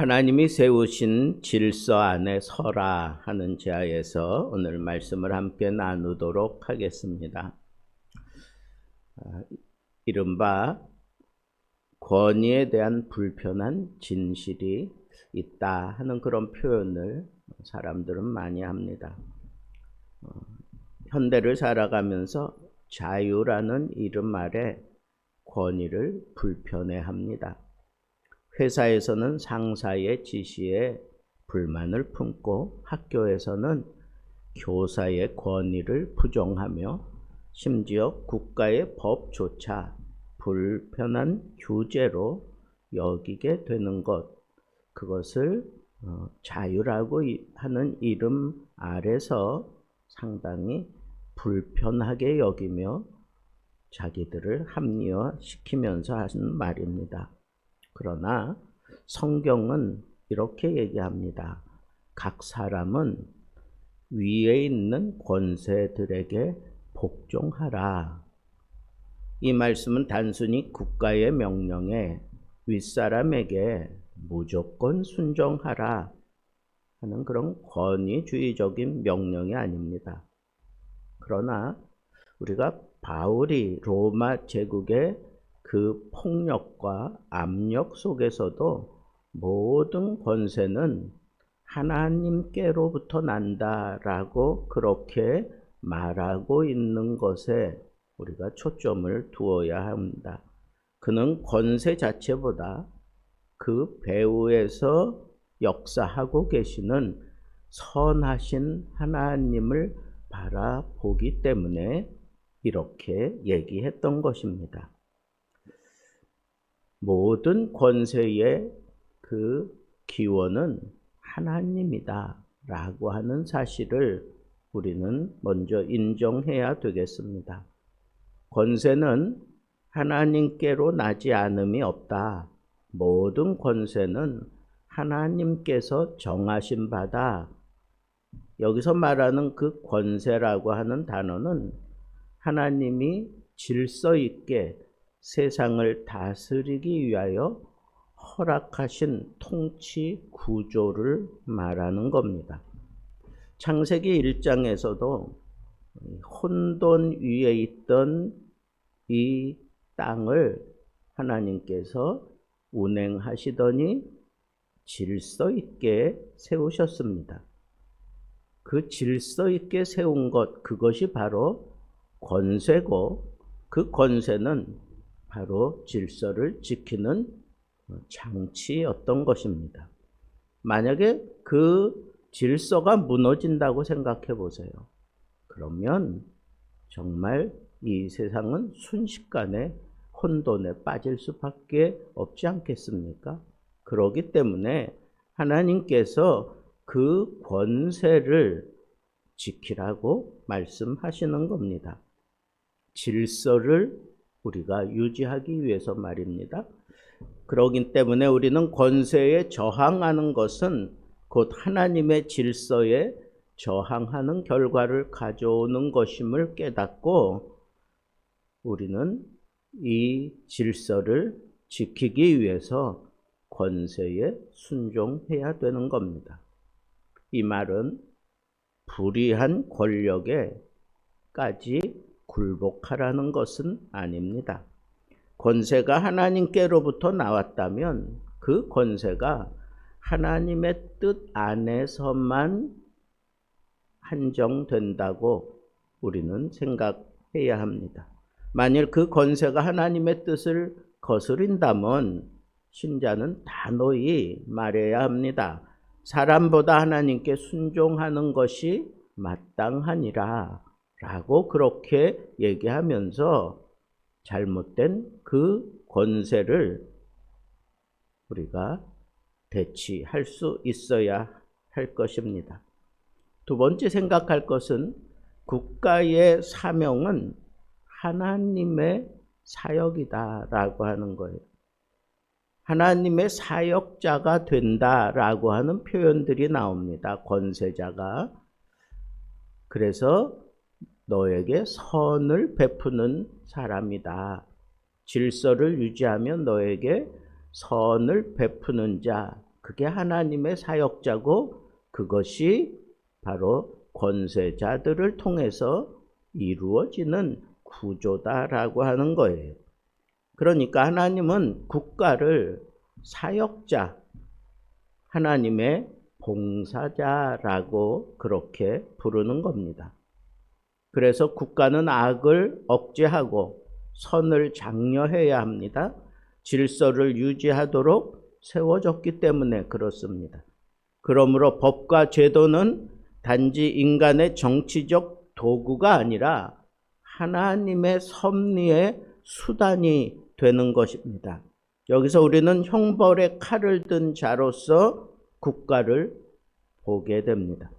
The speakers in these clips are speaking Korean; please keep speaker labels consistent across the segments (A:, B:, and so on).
A: 하나님이 세우신 질서 안에 서라 하는 제하에서 오늘 말씀을 함께 나누도록 하겠습니다. 아, 이른바 권위에 대한 불편한 진실이 있다 하는 그런 표현을 사람들은 많이 합니다. 어, 현대를 살아가면서 자유라는 이름 아래 권위를 불편해합니다. 회사에서는 상사의 지시에 불만을 품고 학교에서는 교사의 권위를 부정하며 심지어 국가의 법조차 불편한 규제로 여기게 되는 것, 그것을 어, 자유라고 하는 이름 아래서 상당히 불편하게 여기며 자기들을 합리화시키면서 하는 말입니다. 그러나 성경은 이렇게 얘기합니다. 각 사람은 위에 있는 권세들에게 복종하라. 이 말씀은 단순히 국가의 명령에 윗사람에게 무조건 순종하라 하는 그런 권위주의적인 명령이 아닙니다. 그러나 우리가 바울이 로마 제국의 그 폭력과 압력 속에서도 모든 권세는 하나님께로부터 난다라고 그렇게 말하고 있는 것에 우리가 초점을 두어야 합니다. 그는 권세 자체보다 그 배후에서 역사하고 계시는 선하신 하나님을 바라보기 때문에 이렇게 얘기했던 것입니다. 모든 권세의 그 기원은 하나님이다 라고 하는 사실을 우리는 먼저 인정해야 되겠습니다. 권세는 하나님께로 나지 않음이 없다. 모든 권세는 하나님께서 정하신 바다. 여기서 말하는 그 권세라고 하는 단어는 하나님이 질서 있게 세상을 다스리기 위하여 허락하신 통치 구조를 말하는 겁니다. 창세기 1장에서도 혼돈 위에 있던 이 땅을 하나님께서 운행하시더니 질서 있게 세우셨습니다. 그 질서 있게 세운 것, 그것이 바로 권세고, 그 권세는 바로 질서를 지키는 장치였던 것입니다. 만약에 그 질서가 무너진다고 생각해 보세요. 그러면 정말 이 세상은 순식간에 혼돈에 빠질 수밖에 없지 않겠습니까? 그러기 때문에 하나님께서 그 권세를 지키라고 말씀하시는 겁니다. 질서를 우리가 유지하기 위해서 말입니다. 그러기 때문에 우리는 권세에 저항하는 것은 곧 하나님의 질서에 저항하는 결과를 가져오는 것임을 깨닫고 우리는 이 질서를 지키기 위해서 권세에 순종해야 되는 겁니다. 이 말은 불의한 권력에까지 굴복하라는 것은 아닙니다. 권세가 하나님께로부터 나왔다면 그 권세가 하나님의 뜻 안에서만 한정된다고 우리는 생각해야 합니다. 만일 그 권세가 하나님의 뜻을 거스린다면 신자는 단호히 말해야 합니다. 사람보다 하나님께 순종하는 것이 마땅하니라 라고 그렇게 얘기하면서 잘못된 그 권세를 우리가 대치할 수 있어야 할 것입니다. 두 번째 생각할 것은 국가의 사명은 하나님의 사역이다라고 하는 거예요. 하나님의 사역자가 된다라고 하는 표현들이 나옵니다. 권세자가. 그래서 너에게 선을 베푸는 사람이다. 질서를 유지하며 너에게 선을 베푸는 자, 그게 하나님의 사역자고 그것이 바로 권세자들을 통해서 이루어지는 구조다라고 하는 거예요. 그러니까 하나님은 국가를 사역자, 하나님의 봉사자라고 그렇게 부르는 겁니다. 그래서 국가는 악을 억제하고 선을 장려해야 합니다. 질서를 유지하도록 세워졌기 때문에 그렇습니다. 그러므로 법과 제도는 단지 인간의 정치적 도구가 아니라 하나님의 섭리의 수단이 되는 것입니다. 여기서 우리는 형벌의 칼을 든 자로서 국가를 보게 됩니다.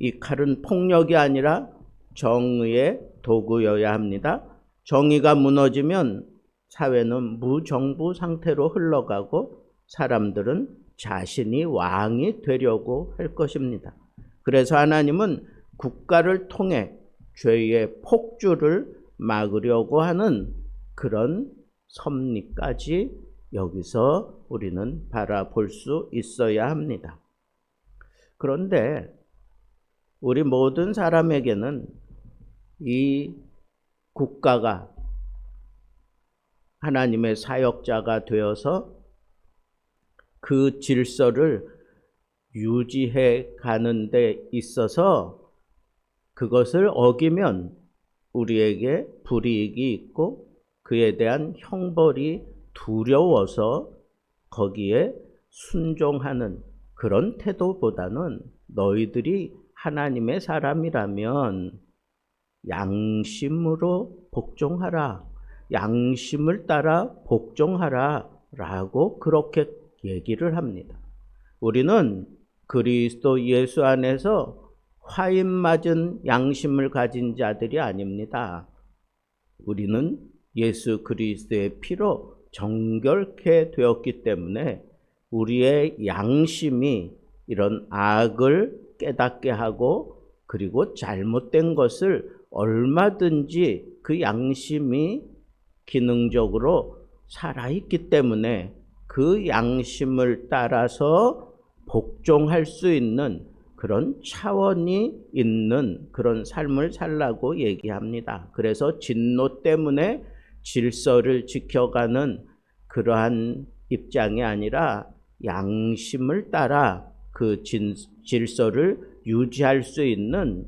A: 이 칼은 폭력이 아니라 정의의 도구여야 합니다. 정의가 무너지면 사회는 무정부 상태로 흘러가고 사람들은 자신이 왕이 되려고 할 것입니다. 그래서 하나님은 국가를 통해 죄의 폭주를 막으려고 하는 그런 섭리까지 여기서 우리는 바라볼 수 있어야 합니다. 그런데 우리 모든 사람에게는 이 국가가 하나님의 사역자가 되어서 그 질서를 유지해 가는 데 있어서 그것을 어기면 우리에게 불이익이 있고 그에 대한 형벌이 두려워서 거기에 순종하는 그런 태도보다는 너희들이 하나님의 사람이라면 양심으로 복종하라. 양심을 따라 복종하라. 라고 그렇게 얘기를 합니다. 우리는 그리스도 예수 안에서 화인 맞은 양심을 가진 자들이 아닙니다. 우리는 예수 그리스도의 피로 정결케 되었기 때문에 우리의 양심이 이런 악을 깨닫게 하고 그리고 잘못된 것을 얼마든지 그 양심이 기능적으로 살아있기 때문에 그 양심을 따라서 복종할 수 있는 그런 차원이 있는 그런 삶을 살라고 얘기합니다. 그래서 진노 때문에 질서를 지켜가는 그러한 입장이 아니라 양심을 따라 그 진, 질서를 유지할 수 있는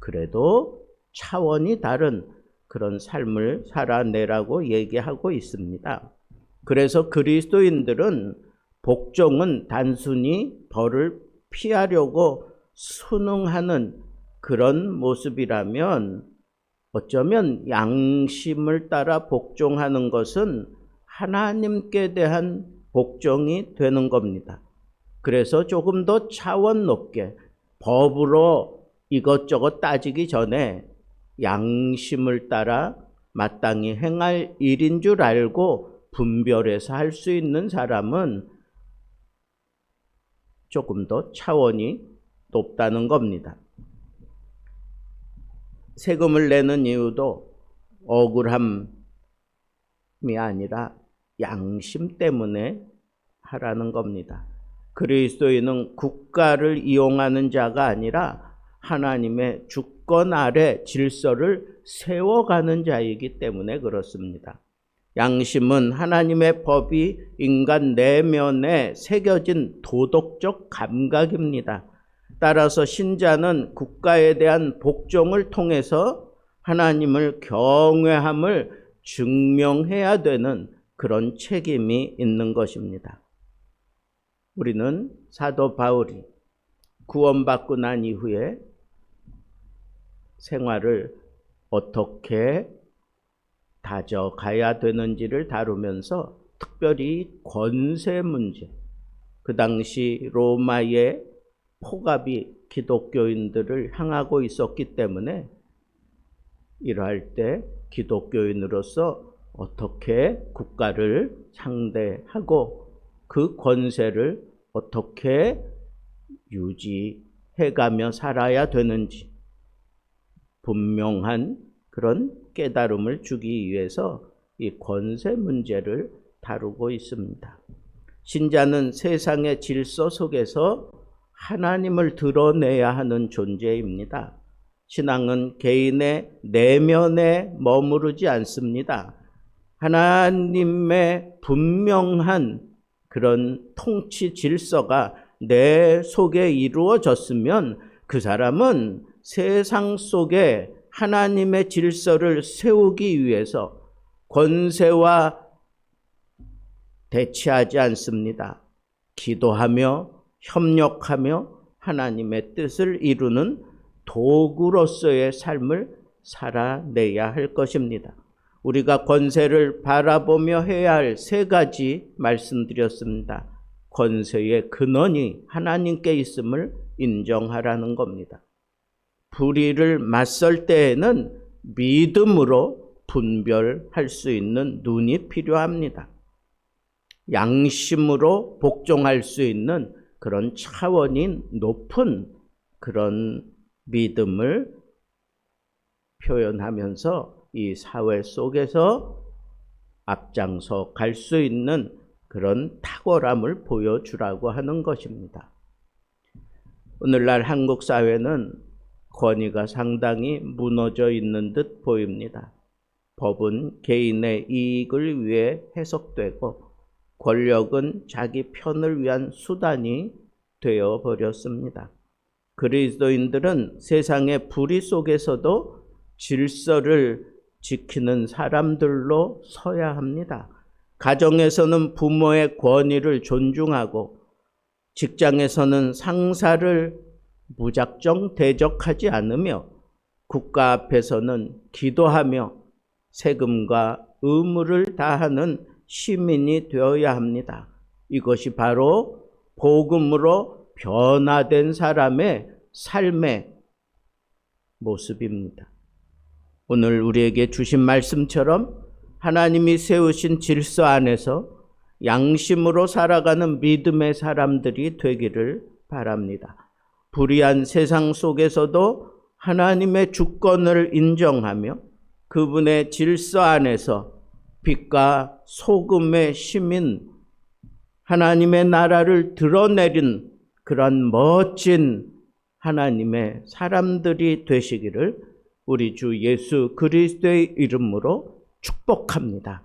A: 그래도 차원이 다른 그런 삶을 살아내라고 얘기하고 있습니다. 그래서 그리스도인들은 복종은 단순히 벌을 피하려고 순응하는 그런 모습이라면 어쩌면 양심을 따라 복종하는 것은 하나님께 대한 복종이 되는 겁니다. 그래서 조금 더 차원 높게 법으로 이것저것 따지기 전에 양심을 따라 마땅히 행할 일인 줄 알고 분별해서 할 수 있는 사람은 조금 더 차원이 높다는 겁니다. 세금을 내는 이유도 억울함이 아니라 양심 때문에 하라는 겁니다. 그리스도인은 국가를 이용하는 자가 아니라 하나님의 주 권 아래 질서를 세워가는 자이기 때문에 그렇습니다. 양심은 하나님의 법이 인간 내면에 새겨진 도덕적 감각입니다. 따라서 신자는 국가에 대한 복종을 통해서 하나님을 경외함을 증명해야 되는 그런 책임이 있는 것입니다. 우리는 사도 바울이 구원받고 난 이후에 생활을 어떻게 다져가야 되는지를 다루면서 특별히 권세 문제, 그 당시 로마의 포갑이 기독교인들을 향하고 있었기 때문에 이러할 때 기독교인으로서 어떻게 국가를 상대하고 그 권세를 어떻게 유지해가며 살아야 되는지 분명한 그런 깨달음을 주기 위해서 이 권세 문제를 다루고 있습니다. 신자는 세상의 질서 속에서 하나님을 드러내야 하는 존재입니다. 신앙은 개인의 내면에 머무르지 않습니다. 하나님의 분명한 그런 통치 질서가 내 속에 이루어졌으면 그 사람은 세상 속에 하나님의 질서를 세우기 위해서 권세와 대치하지 않습니다. 기도하며 협력하며 하나님의 뜻을 이루는 도구로서의 삶을 살아내야 할 것입니다. 우리가 권세를 바라보며 해야 할 세 가지 말씀드렸습니다. 권세의 근원이 하나님께 있음을 인정하라는 겁니다. 불의를 맞설 때에는 믿음으로 분별할 수 있는 눈이 필요합니다. 양심으로 복종할 수 있는 그런 차원이 높은 그런 믿음을 표현하면서 이 사회 속에서 앞장서 갈 수 있는 그런 탁월함을 보여주라고 하는 것입니다. 오늘날 한국 사회는 권위가 상당히 무너져 있는 듯 보입니다. 법은 개인의 이익을 위해 해석되고 권력은 자기 편을 위한 수단이 되어 버렸습니다. 그리스도인들은 세상의 불의 속에서도 질서를 지키는 사람들로 서야 합니다. 가정에서는 부모의 권위를 존중하고 직장에서는 상사를 무작정 대적하지 않으며 국가 앞에서는 기도하며 세금과 의무를 다하는 시민이 되어야 합니다. 이것이 바로 복음으로 변화된 사람의 삶의 모습입니다. 오늘 우리에게 주신 말씀처럼 하나님이 세우신 질서 안에서 양심으로 살아가는 믿음의 사람들이 되기를 바랍니다. 불의한 세상 속에서도 하나님의 주권을 인정하며 그분의 질서 안에서 빛과 소금의 시민, 하나님의 나라를 드러내린 그런 멋진 하나님의 사람들이 되시기를 우리 주 예수 그리스도의 이름으로 축복합니다.